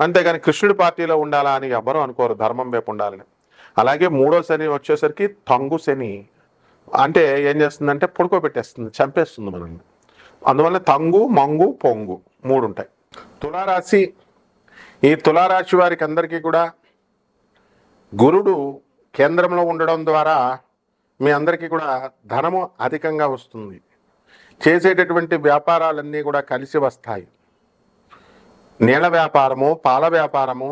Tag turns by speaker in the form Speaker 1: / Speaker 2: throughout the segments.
Speaker 1: అంతేగాని కృష్ణుడి పార్టీలో ఉండాలా అని ఎవ్వరూ అనుకోరు ధర్మం వైపు ఉండాలని. అలాగే మూడో శని వచ్చేసరికి తంగు శని. అంటే ఏం చేస్తుందంటే పడుకోబెట్టేస్తుంది చంపేస్తుంది మనల్ని. అందువల్ల తంగు మంగు పొంగు మూడు ఉంటాయి తులారాశి ఈ తులారాశి వారికి అందరికీ కూడా గురుడు కేంద్రంలో ఉండడం ద్వారా మీ అందరికీ కూడా ధనము అధికంగా వస్తుంది. చేసేటటువంటి వ్యాపారాలన్నీ కూడా కలిసి వస్తాయి. నీళ్ళ వ్యాపారము పాల వ్యాపారము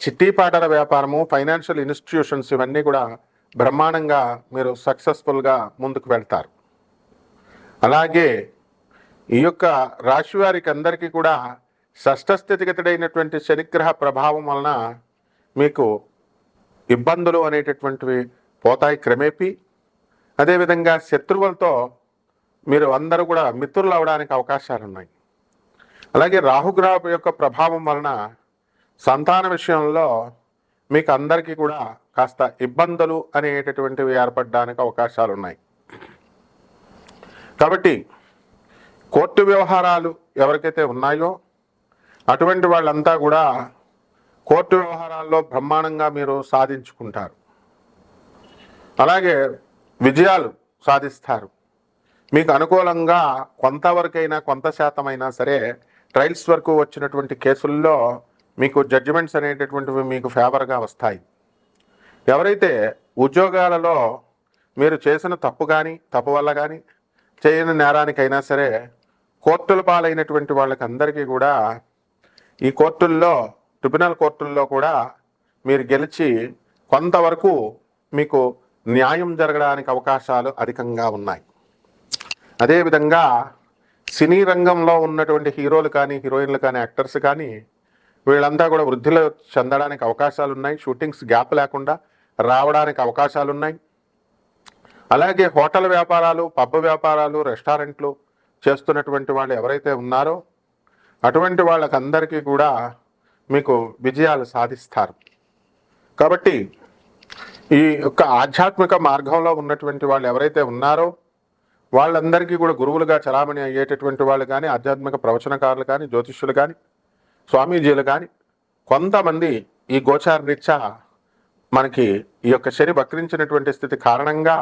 Speaker 1: చిట్టిపాటల వ్యాపారము ఫైనాన్షియల్ ఇన్స్టిట్యూషన్స్ ఇవన్నీ కూడా బ్రహ్మాండంగా మీరు సక్సెస్ఫుల్గా ముందుకు వెళ్తారు. అలాగే ఈ యొక్క రాశి వారికి అందరికీ కూడా షష్ఠస్థితిగతుడైనటువంటి శనిగ్రహ ప్రభావం వలన మీకు ఇబ్బందులు అనేటటువంటివి పోతాయి క్రమేపీ. అదేవిధంగా శత్రువులతో మీరు అందరూ కూడా మిత్రులు అవడానికి అవకాశాలు ఉన్నాయి అలాగే రాహుగ్రహ యొక్క ప్రభావం వలన సంతాన విషయంలో మీకు అందరికీ కూడా కాస్త ఇబ్బందులు అనేటటువంటివి ఏర్పడడానికి అవకాశాలు ఉన్నాయి కాబట్టి కోర్టు వ్యవహారాలు ఎవరికైతే ఉన్నాయో అటువంటి వాళ్ళంతా కూడా కోర్టు వ్యవహారాల్లో బ్రహ్మాండంగా మీరు సాధించుకుంటారు. అలాగే విజయాలు సాధిస్తారు. మీకు అనుకూలంగా కొంతవరకైనా కొంత శాతమైనా సరే ట్రయల్స్ వరకు వచ్చినటువంటి కేసుల్లో మీకు జడ్జిమెంట్స్ అనేటటువంటివి మీకు ఫేవర్గా వస్తాయి. ఎవరైతే ఉద్యోగాలలో మీరు చేసిన తప్పు కానీ తప్పు వల్ల కానీ చేయని నేరానికైనా సరే కోర్టుల పాలైనటువంటి వాళ్ళకి అందరికీ కూడా ఈ కోర్టుల్లో ట్రిబ్యునల్ కోర్టుల్లో కూడా మీరు గెలిచి కొంతవరకు మీకు న్యాయం జరగడానికి అవకాశాలు అధికంగా ఉన్నాయి. అదేవిధంగా సినీ రంగంలో ఉన్నటువంటి హీరోలు కానీ హీరోయిన్లు కానీ యాక్టర్స్ కానీ వీళ్ళంతా కూడా వృద్ధిలో చెందడానికి అవకాశాలు ఉన్నాయి షూటింగ్స్ గ్యాప్ లేకుండా రావడానికి అవకాశాలు ఉన్నాయి అలాగే హోటల్ వ్యాపారాలు పబ్ వ్యాపారాలు రెస్టారెంట్లు చేస్తున్నటువంటి వాళ్ళు ఎవరైతే ఉన్నారో అటువంటి వాళ్ళకందరికీ కూడా మీకు విజయాలు సాధిస్తారు. కాబట్టి ఈ యొక్క ఆధ్యాత్మిక మార్గంలో ఉన్నటువంటి వాళ్ళు ఎవరైతే ఉన్నారో వాళ్ళందరికీ కూడా గురువులుగా చలామణి అయ్యేటటువంటి వాళ్ళు కానీ ఆధ్యాత్మిక ప్రవచనకారులు కానీ జ్యోతిష్యులు కానీ స్వామీజీలు కానీ కొంతమంది ఈ గోచార రీత్యా మనకి ఈ యొక్క శని వక్రించినటువంటి స్థితి కారణంగా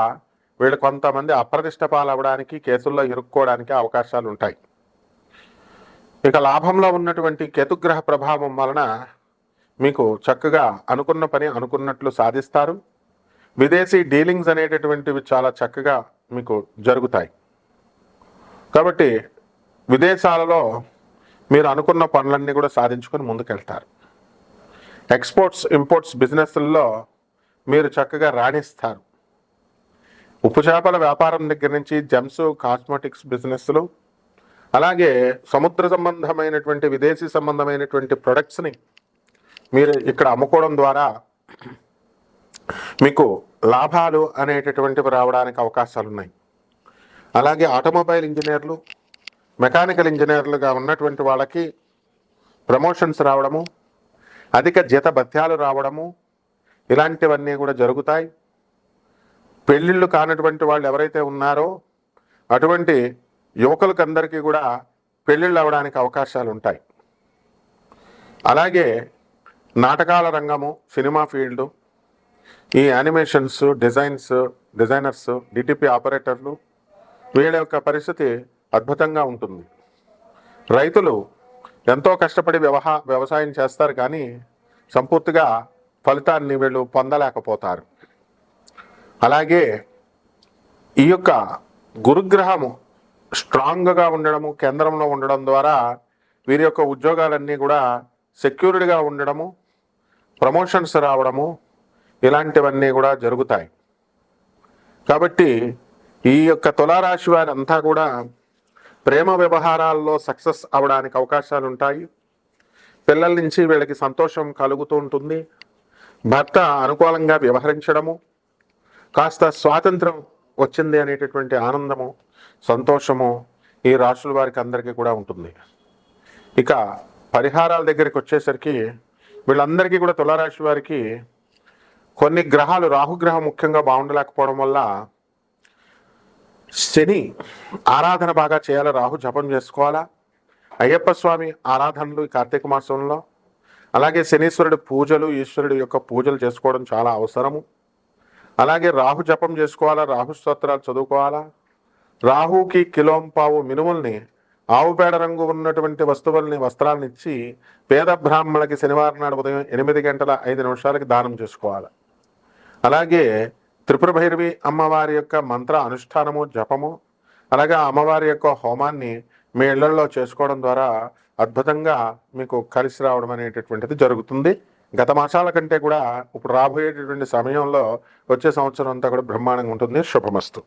Speaker 1: వీళ్ళు కొంతమంది అప్రతిష్ట పాలవడానికి కేసుల్లో ఇరుక్కోవడానికి అవకాశాలు ఉంటాయి. ఇక లాభంలో ఉన్నటువంటి కేతుగ్రహ ప్రభావం వలన మీకు చక్కగా అనుకున్న పని అనుకున్నట్లు సాధిస్తారు. విదేశీ డీలింగ్స్ అనేటటువంటివి చాలా చక్కగా మీకు జరుగుతాయి. కాబట్టి విదేశాలలో మీరు అనుకున్న పనులన్నీ కూడా సాధించుకొని ముందుకెళ్తారు. ఎక్స్పోర్ట్స్ ఇంపోర్ట్స్ బిజినెస్ల్లో మీరు చక్కగా రాణిస్తారు. ఉప్పు చేపల వ్యాపారం దగ్గర నుంచి జెమ్స్ కాస్మెటిక్స్ బిజినెస్లు అలాగే సముద్ర సంబంధమైనటువంటి విదేశీ సంబంధమైనటువంటి ప్రొడక్ట్స్ని మీరు ఇక్కడ అమ్ముకోవడం ద్వారా మీకు లాభాలు అనేటటువంటివి రావడానికి అవకాశాలు ఉన్నాయి అలాగే ఆటోమొబైల్ ఇంజనీర్లు మెకానికల్ ఇంజనీర్లుగా ఉన్నటువంటి వాళ్ళకి ప్రమోషన్స్ రావడము అధిక జీత భత్యాలు రావడము ఇలాంటివన్నీ కూడా జరుగుతాయి. పెళ్ళిళ్ళు కానటువంటి వాళ్ళు ఎవరైతే ఉన్నారో అటువంటి యువకులకందరికీ కూడా పెళ్ళిళ్ళు అవ్వడానికి అవకాశాలు ఉంటాయి. అలాగే నాటకాల రంగము సినిమా ఫీల్డ్ ఈ యానిమేషన్స్ డిజైన్స్ డిజైనర్స్ డిటిపి ఆపరేటర్లు వీళ్ళ యొక్క పరిస్థితి అద్భుతంగా ఉంటుంది. రైతులు ఎంతో కష్టపడి వ్యవహా వ్యవసాయం చేస్తారు కానీ సంపూర్తిగా ఫలితాన్ని వీళ్ళు పొందలేకపోతారు. అలాగే ఈ యొక్క గురుగ్రహము స్ట్రాంగ్గా ఉండడము కేంద్రంలో ఉండడం ద్వారా వీరి యొక్క ఉద్యోగాలన్నీ కూడా సెక్యూర్డ్గా ఉండడము ప్రమోషన్స్ రావడము ఇలాంటివన్నీ కూడా జరుగుతాయి. కాబట్టి ఈ యొక్క తులారాశి వారంతా కూడా ప్రేమ వ్యవహారాల్లో సక్సెస్ అవడానికి అవకాశాలు ఉంటాయి పిల్లల నుంచి వీళ్ళకి సంతోషం కలుగుతూ ఉంటుంది. భర్త అనుకూలంగా వ్యవహరించడము కాస్త స్వాతంత్రం వచ్చింది అనేటటువంటి ఆనందము సంతోషము ఈ రాశుల వారికి అందరికీ కూడా ఉంటుంది. ఇక పరిహారాల దగ్గరికి వచ్చేసరికి వీళ్ళందరికీ కూడా తులారాశి వారికి కొన్ని గ్రహాలు రాహుగ్రహం ముఖ్యంగా బాగుండలేకపోవడం వల్ల శని ఆరాధన బాగా చేయాలా? రాహు జపం చేసుకోవాలా? అయ్యప్ప స్వామి ఆరాధనలు ఈ కార్తీక మాసంలో. అలాగే శనీశ్వరుడు పూజలు ఈశ్వరుడి యొక్క పూజలు చేసుకోవడం చాలా అవసరము. అలాగే రాహు జపం చేసుకోవాలా? రాహు స్తోత్రాలు చదువుకోవాలా? రాహుకి కిలోంపావు మినుముల్ని ఆవు పేడ రంగు ఉన్నటువంటి వస్తువుల్ని వస్త్రాలను ఇచ్చి పేద బ్రాహ్మణులకి శనివారం నాడు ఉదయం ఎనిమిది గంటల ఐదు నిమిషాలకి దానం చేసుకోవాలి? అలాగే త్రిపుర భైరవి అమ్మవారి యొక్క మంత్ర అనుష్ఠానము జపము అలాగే అమ్మవారి యొక్క హోమాన్ని మీ ఇళ్ళలో చేసుకోవడం ద్వారా అద్భుతంగా మీకు కలిసి రావడం అనేటటువంటిది జరుగుతుంది. గత మాసాల కంటే కూడా ఇప్పుడు రాబోయేటటువంటి సమయంలో వచ్చే సంవత్సరం అంతా కూడా బ్రహ్మాండంగా ఉంటుంది. శుభమస్తు.